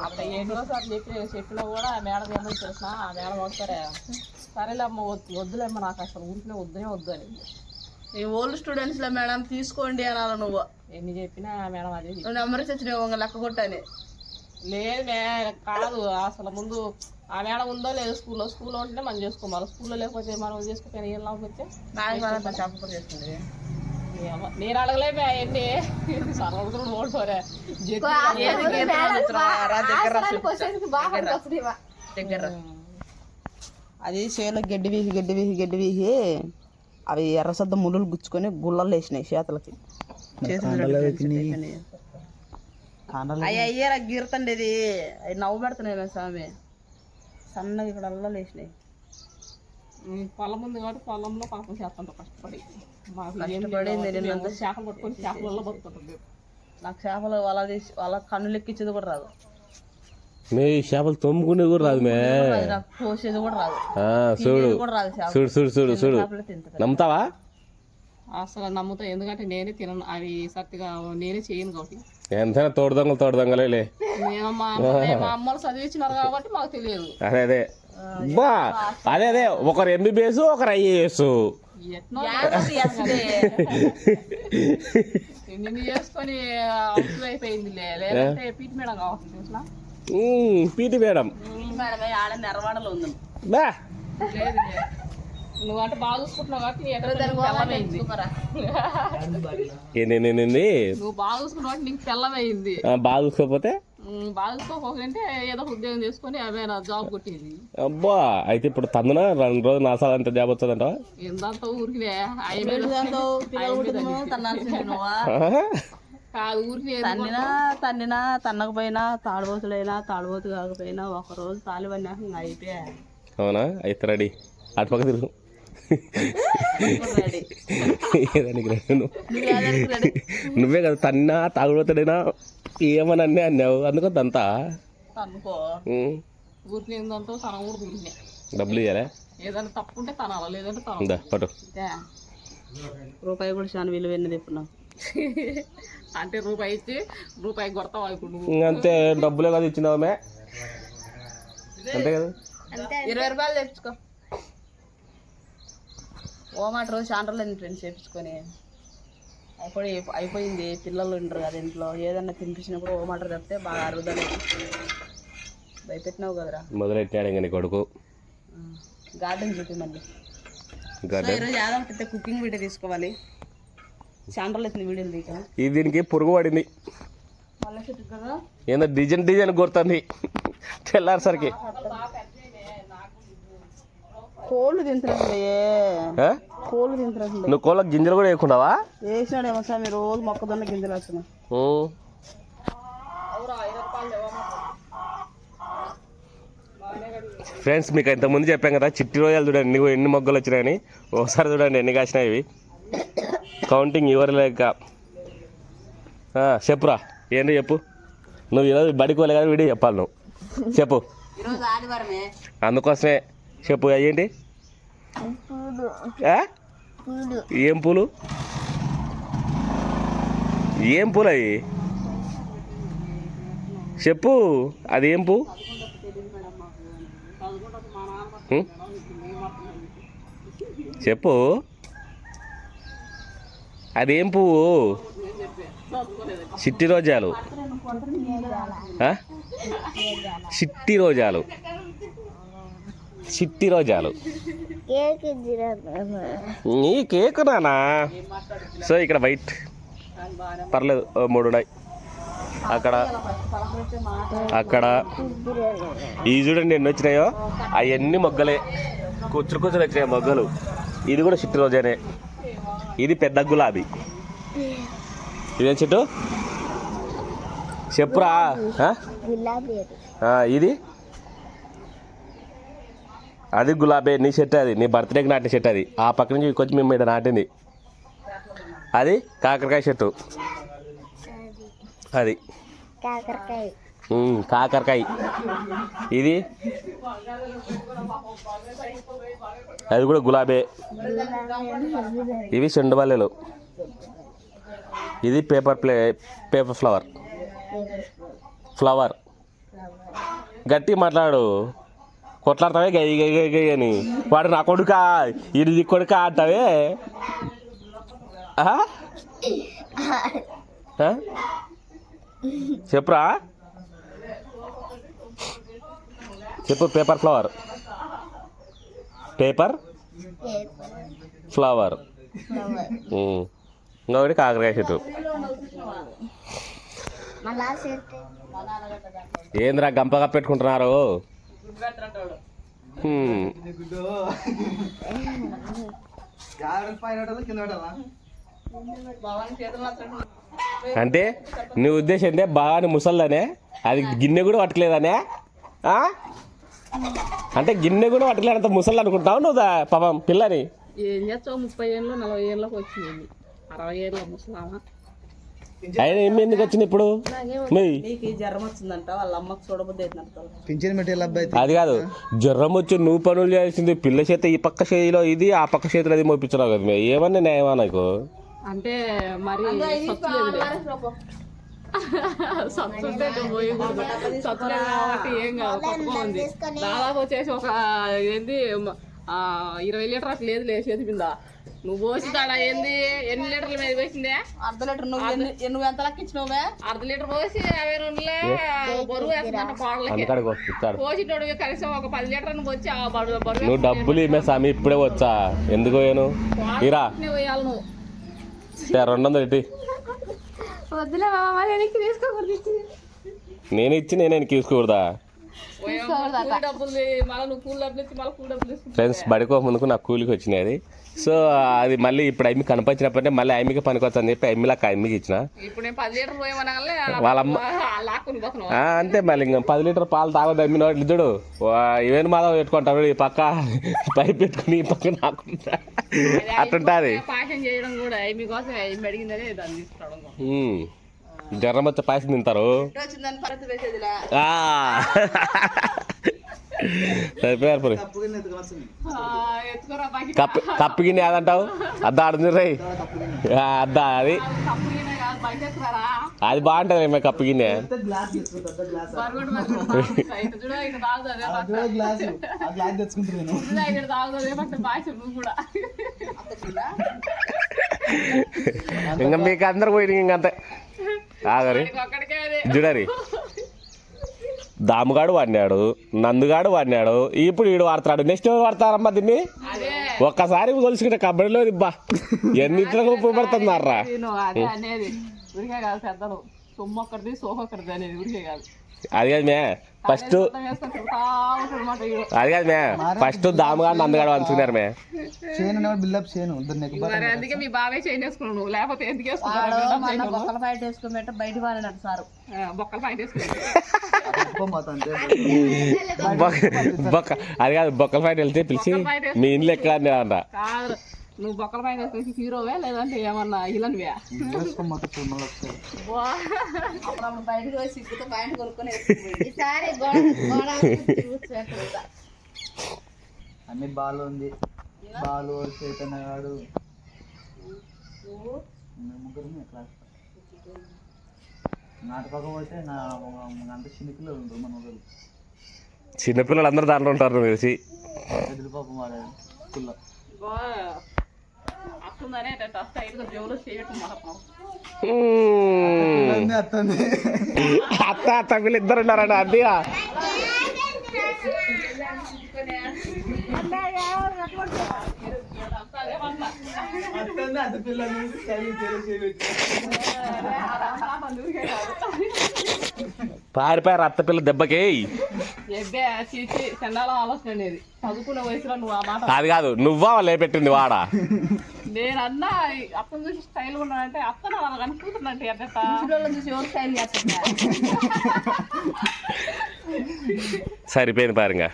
అక్కడ ఎన్నో సార్లు చెప్పి చెప్పినా కూడా ఆ మేడం ఏమో తెలిసిన ఆ మేడం ఒకసారి సరేలే అమ్మ వద్దు వద్దులేమ్మ నాకు అసలు ఊరికే వద్దునే వద్దు అని. ఈ ఓల్డ్ స్టూడెంట్స్లో మేడం తీసుకోండి అనాలి నువ్వు. ఎన్ని చెప్పినా ఆ మేడం అదే నువ్వు నెంబర్ చచ్చిన ఒక లెక్క కొట్టని. లేదు మే కాదు అసలు ముందు ఆ మేడం ఉందో లేదు స్కూల్లో స్కూల్లో ఉంటే మనం చేసుకోవాలి. స్కూల్లో లేకపోతే మనం చేసుకోకపోయినా ఏం లాభం వచ్చే? నాకు నేను అడగలేమే అవన్నీ ఓడిపోరా దగ్గర. అది చేలో గడ్డి వీసి గడ్డి వీసి గడ్డి వీసి అవి ఎర్ర సద్ద ముళ్ళు గుచ్చుకొని గుళ్ళల్లో వేసినాయి చేతులకి. అయ్యి అయ్యారా గీరుతండి ఇది అవి నవ్వు పెడుతున్నాయి స్వామి. సన్నగా ఇక్కడ అల్లా లేచినాయి పొలం ఉంది కాబట్టి పొలంలో పాపం చేస్తుంటాం కష్టపడి. మాకు ఏం కష్టపడి లేదు. నేను మేము చేపలు పట్టుకొని చేపలలో బతుకుంటుంది నాకు చేపలు వాళ్ళ తీసి వాళ్ళ కన్నులు ఎక్కించేది కూడా రాదు. మే చేపలు తోముకునే కూడా రాదు మే. కోసేది కూడా రాదు. ఆ, చూడు. చూడు చూడు చూడు చూడు. నమ్ముతావా? అసలు నమ్ముతా ఎందుకంటే నేనే తినను. అవి సత్తిగా నేనే చేయను కాబట్టి. ఎంతైనా తోడు దొంగలు తోడు దొంగలేలే మేము మా మా అమ్మలు చదివించినారు కాబట్టి మాకు తెలియదు. అదే అదే. బా అదే అదే ఒకరు ఎంబీబీఎస్ ఒకరు ఐఏఎస్. పీటి మేడం కావాలి చూసినా పీటి మేడం. ఈ మేడమే ఆడ నెరవాడలో ఉంది. బా. లేదు లేదు. నువ్వు అంటే బాగా చూసుకుంటున్నావు కాబట్టి నువ్వు బాగా చూసుకున్నావు నీకు తెల్లమైంది. బాగా చూసుకోకపోతే? ఏదో ఉద్యోగం చేసుకొని అవే నా జాబ్ కొట్టేది. అబ్బా అయితే ఇప్పుడు తందున? రెండు రోజులు నాసాలు అంత జాబ్ వస్తుందంట ఎంతంత ఊరికినే తన్నినా తన్నినా తన్నకపోయినా తాడుబోతులైనా తాడుబోతు కాకపోయినా ఒక రోజు తాలివన్నాక ఇంకా అయిపోయా. అవునా? అయితే రెడీ. అటు పక్క తిరుగు. నువ్వు? కదా తన్నా తాగుడుతాడైనా ఏమని అన్నీ అన్నావు? అందుకో దంతా. ఊరికి ఏందంతో తన ఊరు ఊరినే డబ్బులు ఇవ్వాలా ఏదైనా తప్పు ఉంటే తనాలి లేదంటే తన పట్టు. రూపాయి కూడా చాలా విలువైనది ఇప్పుడు నాకు. అంటే రూపాయి ఇచ్చి రూపాయి కొడతావు ఇంక అంతే డబ్బులే కదా ఇచ్చినావమే అంతే కదా? ఇరవై రూపాయలు తెచ్చుకో. ఓ మాట రోజు చాలా రోజులు ఫ్రెండ్స్ చేపించుకొని అయిపోయి అయిపోయింది పిల్లలు ఉండరు కదా ఇంట్లో ఏదన్నా తినిపించినప్పుడు ఓ మాట తప్పితే బాగా అరుగుదని భయపెట్టినావు కదరా మొదలెట్టాడు ఇంక నీ కొడుకు గార్డెన్ చూపి మళ్ళీ ఈరోజు యాదవ్ పెద్ద కుకింగ్ వీడియో తీసుకోవాలి రోజులు అవుతుంది వీడియోలు తీయక ఇది దీనికి పురుగు పడింది ఏందో డిజైన్ డిజైన్ కొడుతుంది తెల్లారిసరికి కోళ్ళు తింటున్నాయి? కోళ్ళు తింటున్నాయి నువ్వు కోళ్ళకి గింజలు కూడా వేయకుండావా? వేసినాడేమో సార్ మీరు రోజు మొక్కజొన్న గింజలు వేస్తున్నా. ఫ్రెండ్స్ మీకు ఇంతకుముందు చెప్పాం కదా చిట్టి రోజులు చూడండి నీకు ఎన్ని మొగ్గలు వచ్చినాయని. ఒకసారి చూడండి ఎన్ని కాసినాయి ఇవి. కౌంటింగ్ ఎవరి లేక. ఆ, చెప్పురా. ఏంటి చెప్పు? నువ్వు ఈరోజు బడికి వెళ్ళే కదా వీడియో చెప్పాలి నువ్వు. చెప్పు. అందుకోసమే. చెప్పు అవి ఏంటి? ఏం పూలు? ఏం పూలు అవి? చెప్పు అది ఏం పూ? చెప్పు. అదేం పువ్వు? చిట్టి రోజాలు. చిట్టి రోజాలు. చిట్టి రోజాలు. నీ కేక్ నానా? సో ఇక్కడ వైట్. పర్లేదు మూడు ఉన్నాయి. అక్కడ అక్కడ. ఈ చూడండి ఎన్ని వచ్చినాయో. అవన్నీ మొగ్గలే. కూర్చుని కూర్చుని వచ్చినాయి మొగ్గలు. ఇది కూడా చిట్టి రోజేనే. ఇది పెద్ద గులాబీ. ఇదేం చెట్టు? చెప్పురా? ఇది? అది గులాబీ నీ చెట్టు అది నీ బర్త్డేకి నాటిన చెట్టు అది. ఆ పక్క నుంచి కొంచెం మేము ఇక్కడ నాటింది. అది కాకరకాయ చెట్టు అది. కాకరకాయ. ఇది. అది కూడా గులాబీ. ఇవి చెండుమల్లెలు ఇది paper play paper flower flower గట్టి మాట్లాడు. కొట్లాడతావే? గై గై గై గై అని. వాడు నా కొడుక? ఇది కొడుక అంటావే? ఆహా? ఆ? చెప్పురా? చెప్పు పేపర్ ఫ్లవర్. పేపర్? ఫ్లవర్. ఇంకొకటి కాకరకాయ చెట్టు. ఏందిరా గంపగా పెట్టుకుంటున్నారు అంటే నీ ఉద్దేశం ఏంటే బాగా ముసల్దనే అది గిన్నె కూడా పట్టలేదనే? ఆ? అంటే గిన్నె కూడా పట్టలేనంత ముసలి అనుకుంటావు నువ్వు పాపం పిల్లని? ఏం చేస్తావు? ముప్పై ఏళ్ళు నలభై ఏళ్ళకి వచ్చింది. అరవై ఏళ్ళ ముసలామా? ఆయన ఏమి ఎందుకు వచ్చింది ఇప్పుడు? పింఛన్ అది కాదు జ్వరం వచ్చి నువ్వు పనులు చేయాల్సింది పిల్ల చేత ఈ పక్క చేతిలో ఇది ఆ పక్క చేతిలో అది మోపించినావు కదా. ఏమన్నా న్యాయమా నాకు? అంటే మరి కాబట్టి ఏం కాదు దాదాపు వచ్చేసి ఒక ఏంది ఇరవై లీటర్ అట్లా లేదు చేతి కింద. నువ్వు పోసి తాడా ఏంది? ఎన్ని లీటర్ల మీద పోసిందే? అర్ధ లీటర్ నువ్వు ఎన్ని- నువ్వు ఎంత లెక్క ఇచ్చినావువే? అర్ధ లీటర్ పోసి యాభై రెండులే బరువు వేస్తుందంట కోడలకి అందుకాడికి పోసినోడు కనీసం ఒక పది లీటర్లు వచ్చి ఆ బరువు బరువు నువ్వు డబ్బులు ఇమే స్వామి ఇప్పుడే వచ్చా. ఎందుకు పోయాను? ఇరా. వేసుకుని పోయాలి నువ్వు. తే, రెండు వందలు ఇట్టి వద్దులే మామ వెనక్కి తీసుకోకూడదు నేను ఇచ్చి నేనే తీసుకోకూడదా? ఫ్రెండ్స్ బడికో ముందుకు నాకు కూలికి వచ్చినాయి సో అది మళ్ళీ ఇప్పుడు అమ్మి కనిపించినప్పుడే మళ్ళీ అమ్మికి పనికొచ్చు అని చెప్పి అమ్మిలాక అమ్మికి ఇచ్చిన. ఇప్పుడు నేను పది లీటర్ పోయమనగానే వాళ్ళ అమ్మ లాక్కుని పోతున్నావు. ఆ, అంతే మళ్ళీ ఇంకా పది లీటర్ పాలు తాగొద్దు అమ్మిన వాటి చూడు ఇవేను మాధవ్ పెట్టుకుంటాడు ఈ పక్క పైప్ పెట్టుకుని ఈ పక్క నాకుంటా. అట్టుంటుంది. జ్వరం వచ్చే పాయసం తింటారు. సరిపోయారు మరి కప్పు కప్పు గిన్నె ఏదంటావు? అద్దా ఆడుంది రై అద్దా అది. అది బాగుంటుంది మేము కప్పు గిన్నె. ఇంకా మీకు అందరు పోయి ఇంకంతే. ఆగరి చూడరి దాముగాడు వాడినాడు నందుగాడు వాడినాడు ఇప్పుడు వీడు వాడతాడు నెక్స్ట్ వాడతారమ్మా దీన్ని? ఒక్కసారి కొలుసుకుంటే కబడ్డీలో బా. ఎన్నిట్లకు ఉపయోగపడుతున్నారా? అనేది ఉరికే కాదు. సొమ్ము అనేది అది కాదు మే ఫస్ట్ అది కాదు మే ఫస్ట్ దాముగాడు నందుగాడు వంచుకున్నారు మే. చేయను బిల్డప్ చేయను అందుకే మీ బాబాయ్ నువ్వు లేకపోతే ఎందుకు మన బొక్కల బయట వేసుకోమంటే బయట వాడినట్టు సారు. బొక్కలు పాయింట్ బొక్క అది కాదు బొక్కల ఫైట్ వెళ్తే పిలిచి మీ ఇంట్లో ఎక్కడ అని అంట కాదు నువ్వు బొక్కల పైన వేసుకొని హీరోవే లేదంటే ఏమన్నా ఇలనివే వేసుకోమాట చూడమని వస్తాయి అప్పుడు బయటకు పోయి సిగ్గుతో కొనుక్కొని ఈసారి గోడ అన్ని బాలు ఉంది. బాలు చైతన్య గాడు. ముగ్గురు క్లాస్ నాటపక్క పోతే నా అంత చిన్నపిల్లలు ఉంటారు మన ఊరు చిన్నపిల్లలు అందరూ దాంట్లో ఉంటారు తెలిసి. పాపం వాడే స్కూల్లో అట్టుందనే స్టైల్గా జోలో చేయటం. అత్తంది అత్త అత్త వీళ్ళు ఇద్దరు ఉన్నారండి వయసులో నువ్వు ఆ మాట అది కాదు నువ్వా వాళ్ళు పెట్టింది వాడ? నేనన్నా అప్పని చూసి స్టైల్ ఉన్నాడంటే అత్తన వాళ్ళకి అనుకుంటున్నట్టు ఎట్ట పిల్లలను చూసి ఎవరు స్టైల్ సరిపోయింది పారుగా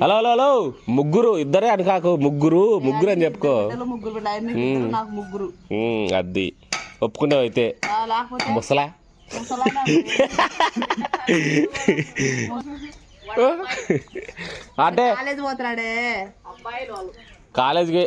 హలో హలో హలో. ముగ్గురు ఇద్దరే అని కాకు. ముగ్గురు ముగ్గురు అని చెప్పుకో. ముగ్గురు అది. ఒప్పుకునేవి అయితే. ఆ, లేకపోతే ముసలా? అంటే కాలేజీకి